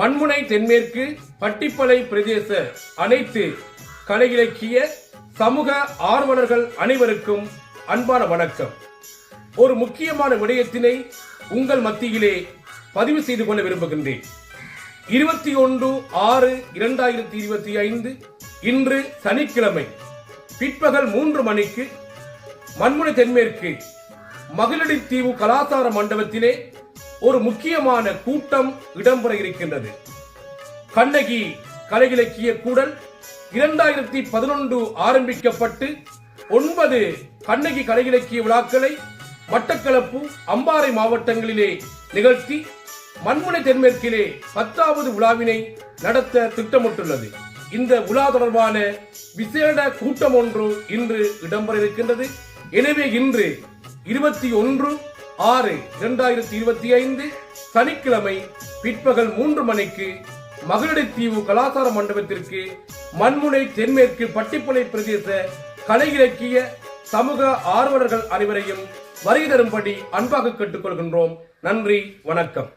மண்முனை தென்மேற்கு பட்டிப்பளை பிரதேச அனைத்து கலை இலக்கிய சமூக ஆர்வலர்கள் அனைவருக்கும் அன்பான வணக்கம். ஒரு முக்கியமான விடயத்தினை உங்கள் மத்தியிலே பதிவு செய்து கொள்ள விரும்புகின்றேன். இருபத்தி ஒன்று ஆறு இரண்டாயிரத்தி இருபத்தி ஐந்து இன்று சனிக்கிழமை பிற்பகல் மூன்று மணிக்கு மண்முனை தென்மேற்கு மகளிர் தீவு கலாச்சார மண்டபத்திலே ஒரு முக்கியமான கூட்டம் இடம்பெற இருக்கின்றது. கண்ணகி கலை இலக்கிய கூடல் இரண்டாயிரத்தி பதினொன்று ஆரம்பிக்கப்பட்டு ஒன்பது கண்ணகி கலை இலக்கிய விழாக்களை மட்டக்களப்பு அம்பாறை மாவட்டங்களிலே நிகழ்த்தி மண்முனை தென்மேற்கிலே பத்தாவது விழாவினை நடத்த திட்டமிட்டுள்ளது. இந்த விழா தொடர்பான விசேட கூட்டம் ஒன்று இன்று இடம்பெற இருக்கின்றது. எனவே இன்று இருபத்தி ஒன்று ஆறு இரண்டாயிரத்தி இருபத்தி ஐந்து சனிக்கிழமை பிற்பகல் மூன்று மணிக்கு மகளிர் தீவு கலாச்சார மண்டபத்திற்கு மண்முனை தென்மேற்கு பட்டிப்பளை பிரதேச கலை இலக்கிய சமூக ஆர்வலர்கள் அனைவரையும் வருகை தரும்படி அன்பாக கேட்டுக்கொள்கின்றோம். நன்றி வணக்கம்.